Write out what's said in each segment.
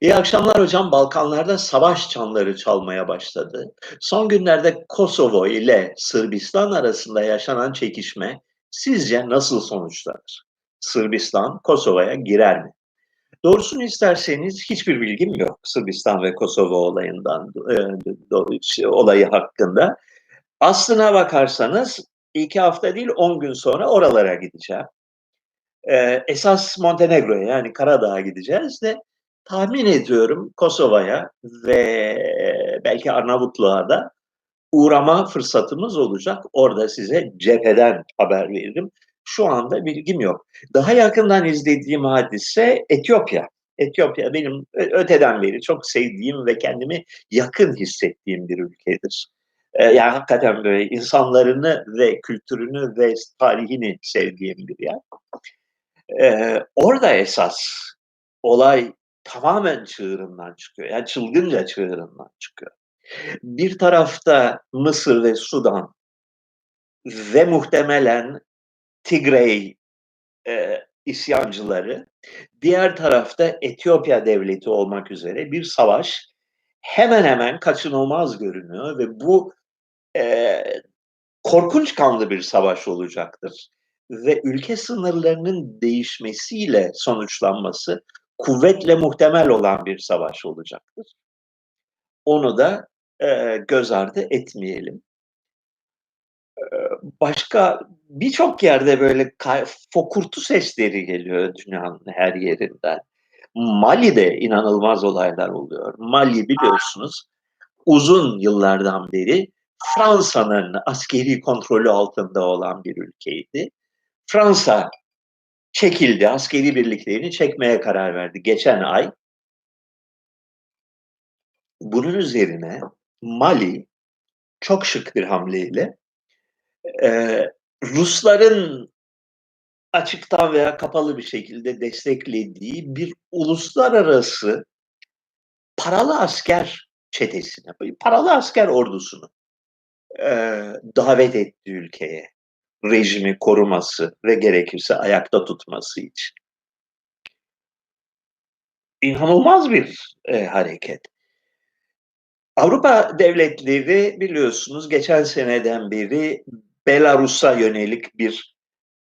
İyi akşamlar hocam. Balkanlarda savaş çanları çalmaya başladı. Son günlerde Kosovo ile Sırbistan arasında yaşanan çekişme sizce nasıl sonuçlanır? Sırbistan Kosova'ya girer mi? Doğrusunu isterseniz hiçbir bilgim yok Sırbistan ve Kosova olayından e, olayı hakkında. Aslına bakarsanız iki hafta değil on gün sonra oralara gideceğim. E, esas Montenegro'ya yani Karadağ'a gideceğiz de tahmin ediyorum Kosova'ya ve belki Arnavutluğa da uğrama fırsatımız olacak. Orada size cepheden haber veririm. Şu anda bilgim yok. Daha yakından izlediğim hadise Etiyopya. Etiyopya benim öteden beri çok sevdiğim ve kendimi yakın hissettiğim bir ülkedir. Ee, yani hakikaten böyle insanlarını ve kültürünü ve tarihini sevdiğim bir yer. Ee, orada esas olay tamamen çığırından çıkıyor. Yani çılgınca çığırından çıkıyor. Bir tarafta Mısır ve Sudan ve muhtemelen Tigray e, isyancıları, diğer tarafta Etiyopya devleti olmak üzere bir savaş hemen hemen kaçınılmaz görünüyor ve bu e, korkunç kanlı bir savaş olacaktır. Ve ülke sınırlarının değişmesiyle sonuçlanması kuvvetle muhtemel olan bir savaş olacaktır. Onu da e, göz ardı etmeyelim. E, başka birçok yerde böyle fokurtu sesleri geliyor dünyanın her yerinden. Mali'de inanılmaz olaylar oluyor. Mali biliyorsunuz uzun yıllardan beri Fransa'nın askeri kontrolü altında olan bir ülkeydi. Fransa çekildi, askeri birliklerini çekmeye karar verdi geçen ay. Bunun üzerine Mali çok şık bir hamleyle e, Rusların açıktan veya kapalı bir şekilde desteklediği bir uluslararası paralı asker çetesine, paralı asker ordusunu e, davet etti ülkeye rejimi koruması ve gerekirse ayakta tutması için. İnanılmaz bir e, hareket. Avrupa devletleri biliyorsunuz geçen seneden beri Belarus'a yönelik bir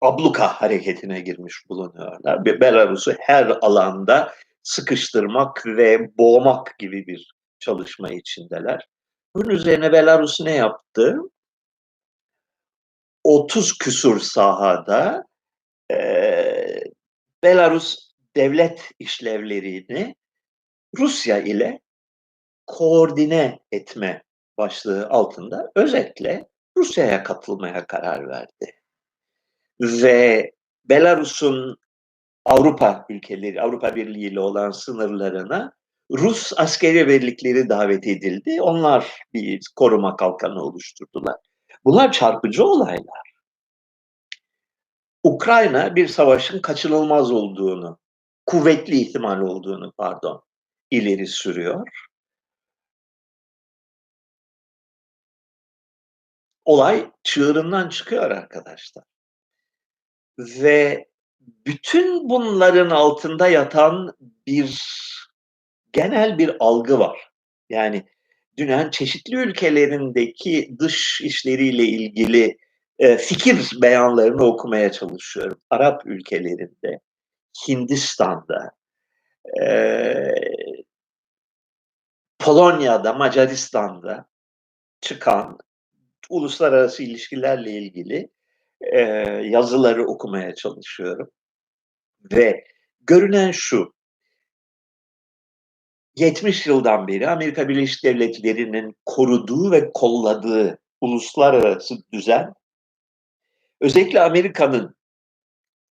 abluka hareketine girmiş bulunuyorlar. Belarus'u her alanda sıkıştırmak ve boğmak gibi bir çalışma içindeler. Bunun üzerine Belarus ne yaptı? 30 küsur sahada e, Belarus devlet işlevlerini Rusya ile koordine etme başlığı altında özetle Rusya'ya katılmaya karar verdi. Ve Belarus'un Avrupa ülkeleri, Avrupa Birliği ile olan sınırlarına Rus askeri birlikleri davet edildi. Onlar bir koruma kalkanı oluşturdular. Bunlar çarpıcı olaylar. Ukrayna bir savaşın kaçınılmaz olduğunu, kuvvetli ihtimal olduğunu pardon, ileri sürüyor. Olay çığırından çıkıyor arkadaşlar. Ve bütün bunların altında yatan bir genel bir algı var. Yani dünyanın çeşitli ülkelerindeki dış işleriyle ilgili e, fikir beyanlarını okumaya çalışıyorum. Arap ülkelerinde, Hindistan'da, e, Polonya'da, Macaristan'da çıkan uluslararası ilişkilerle ilgili e, yazıları okumaya çalışıyorum. Ve görünen şu, 70 yıldan beri Amerika Birleşik Devletleri'nin koruduğu ve kolladığı uluslararası düzen özellikle Amerika'nın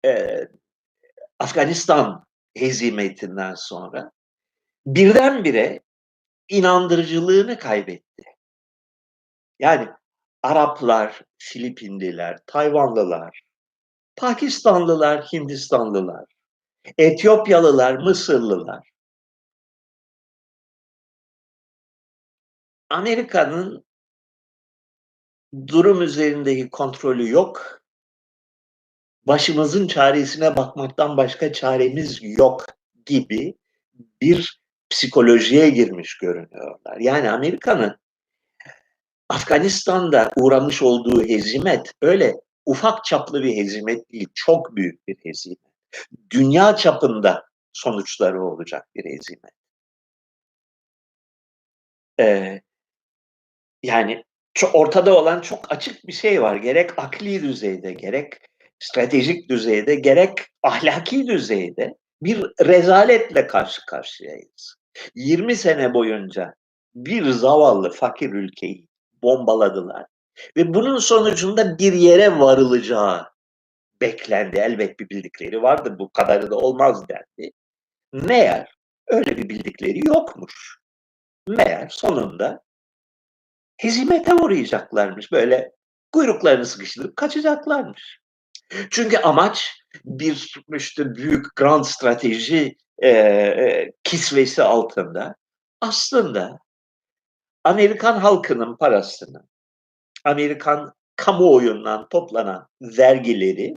e, Afganistan hezimetinden sonra birdenbire inandırıcılığını kaybetti. Yani Araplar, Filipinliler, Tayvanlılar, Pakistanlılar, Hindistanlılar, Etiyopyalılar, Mısırlılar Amerika'nın durum üzerindeki kontrolü yok. Başımızın çaresine bakmaktan başka çaremiz yok gibi bir psikolojiye girmiş görünüyorlar. Yani Amerika'nın Afganistan'da uğramış olduğu hezimet öyle ufak çaplı bir hezimet değil, çok büyük bir hezimet. Dünya çapında sonuçları olacak bir hezimet. Ee, yani çok ortada olan çok açık bir şey var. Gerek akli düzeyde, gerek stratejik düzeyde, gerek ahlaki düzeyde bir rezaletle karşı karşıyayız. 20 sene boyunca bir zavallı fakir ülkeyi bombaladılar ve bunun sonucunda bir yere varılacağı beklendi. Elbet bir bildikleri vardı, bu kadarı da olmaz dendi. Meğer öyle bir bildikleri yokmuş. Meğer sonunda hezimete uğrayacaklarmış. Böyle kuyruklarını sıkıştırıp kaçacaklarmış. Çünkü amaç bir işte büyük grand strateji e, e, kisvesi altında aslında Amerikan halkının parasını, Amerikan kamuoyundan toplanan vergileri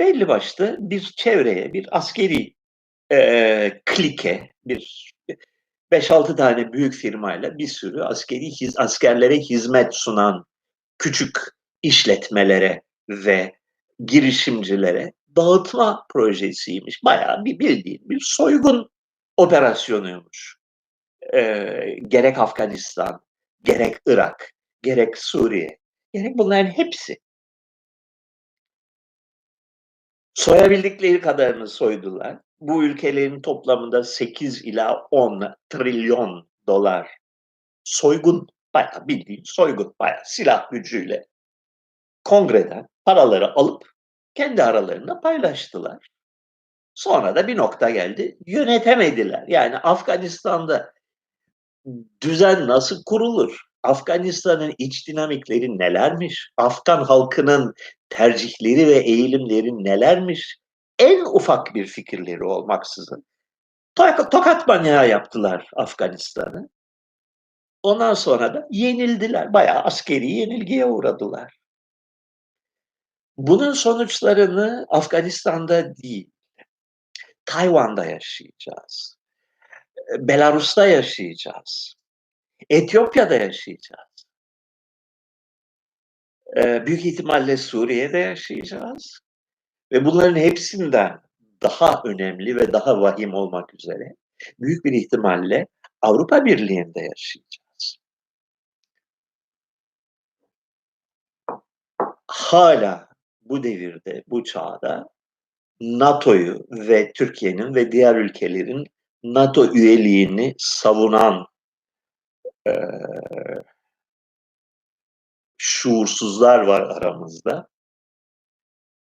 belli başlı bir çevreye, bir askeri e, klike, bir 5-6 tane büyük firmayla bir sürü askeri hiz, askerlere hizmet sunan küçük işletmelere ve girişimcilere dağıtma projesiymiş. Bayağı bir bildiğin bir soygun operasyonuymuş. Ee, gerek Afganistan, gerek Irak, gerek Suriye, gerek bunların hepsi. Soyabildikleri kadarını soydular. Bu ülkelerin toplamında 8 ila 10 trilyon dolar soygun, bayağı bildiğin soygun, bayağı silah gücüyle kongreden paraları alıp kendi aralarında paylaştılar. Sonra da bir nokta geldi, yönetemediler. Yani Afganistan'da düzen nasıl kurulur? Afganistan'ın iç dinamikleri nelermiş? Afgan halkının tercihleri ve eğilimleri nelermiş? En ufak bir fikirleri olmaksızın tokat manyağı yaptılar Afganistan'ı. Ondan sonra da yenildiler. Bayağı askeri yenilgiye uğradılar. Bunun sonuçlarını Afganistan'da değil, Tayvan'da yaşayacağız. Belarus'ta yaşayacağız. Etiyopya'da yaşayacağız. Büyük ihtimalle Suriye'de yaşayacağız. Ve bunların hepsinden daha önemli ve daha vahim olmak üzere büyük bir ihtimalle Avrupa Birliği'nde yaşayacağız. Hala bu devirde, bu çağda NATO'yu ve Türkiye'nin ve diğer ülkelerin NATO üyeliğini savunan e, şuursuzlar var aramızda.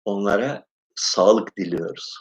Onlara sağlık diliyoruz.